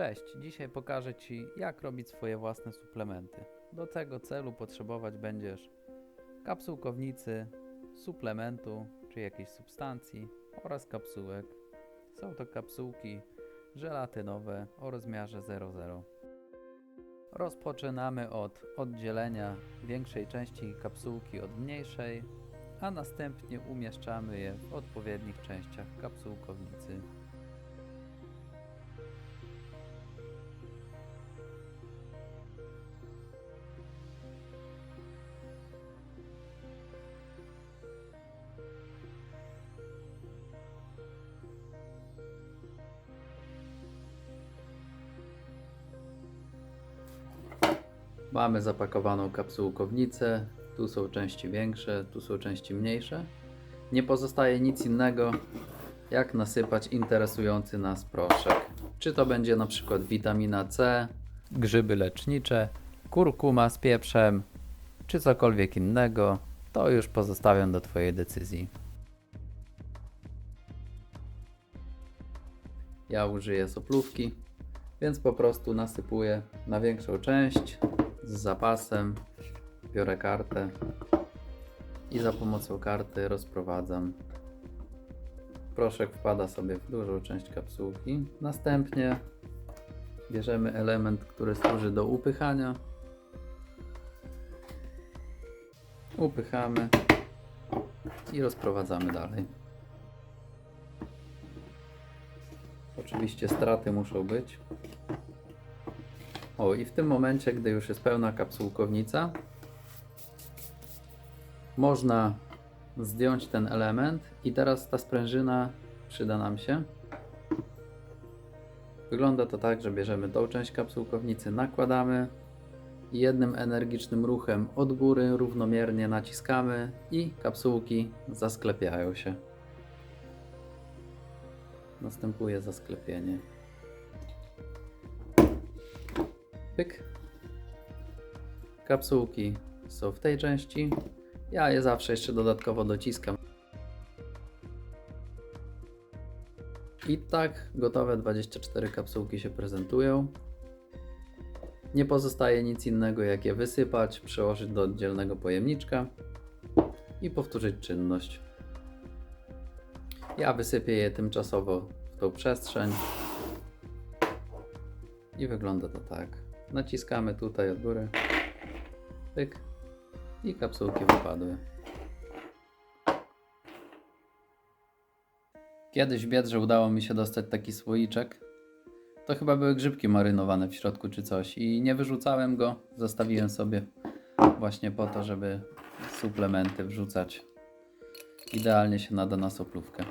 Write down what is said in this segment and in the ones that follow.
Cześć, dzisiaj pokażę Ci jak robić swoje własne suplementy. Do tego celu potrzebować będziesz kapsułkownicy, suplementu czy jakiejś substancji oraz kapsułek. Są to kapsułki żelatynowe o rozmiarze 00. Rozpoczynamy od oddzielenia większej części kapsułki od mniejszej, a następnie umieszczamy je w odpowiednich częściach kapsułkownicy. Mamy zapakowaną kapsułkownicę. Tu są części większe, tu są części mniejsze. Nie pozostaje nic innego, jak nasypać interesujący nas proszek. Czy to będzie na przykład witamina C, grzyby lecznicze, kurkuma z pieprzem, czy cokolwiek innego, to już pozostawiam do Twojej decyzji. Ja użyję soplówki, więc po prostu nasypuję na większą część z zapasem. Biorę kartę i za pomocą karty rozprowadzam. Proszek wpada sobie w dużą część kapsułki. Następnie bierzemy element, który służy do upychania. Upychamy i rozprowadzamy dalej. Oczywiście straty muszą być. O, i w tym momencie, gdy już jest pełna kapsułkownica, można zdjąć ten element i teraz ta sprężyna przyda nam się. Wygląda to tak, że bierzemy tą część kapsułkownicy, nakładamy i jednym energicznym ruchem od góry równomiernie naciskamy i kapsułki zasklepiają się. Następuje zasklepienie. Pyk. Kapsułki są w tej części. Ja je zawsze jeszcze dodatkowo dociskam. I tak gotowe 24 kapsułki się prezentują. Nie pozostaje nic innego jak je wysypać, przełożyć do oddzielnego pojemniczka i powtórzyć czynność. Ja wysypię je tymczasowo w tą przestrzeń. I wygląda to tak. Naciskamy tutaj od góry. Pyk. I kapsułki wypadły. Kiedyś w Biedrze udało mi się dostać taki słoiczek. To chyba były grzybki marynowane w środku czy coś. I nie wyrzucałem go. Zostawiłem sobie właśnie po to, żeby suplementy wrzucać. Idealnie się nada na soplówkę.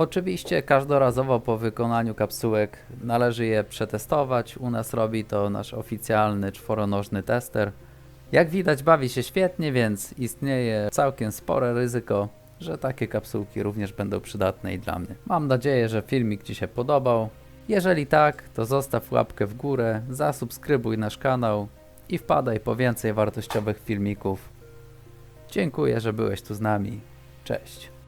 Oczywiście każdorazowo po wykonaniu kapsułek należy je przetestować. U nas robi to nasz oficjalny czworonożny tester. Jak widać bawi się świetnie, więc istnieje całkiem spore ryzyko, że takie kapsułki również będą przydatne i dla mnie. Mam nadzieję, że filmik Ci się podobał. Jeżeli tak, to zostaw łapkę w górę, zasubskrybuj nasz kanał i wpadaj po więcej wartościowych filmików. Dziękuję, że byłeś tu z nami. Cześć.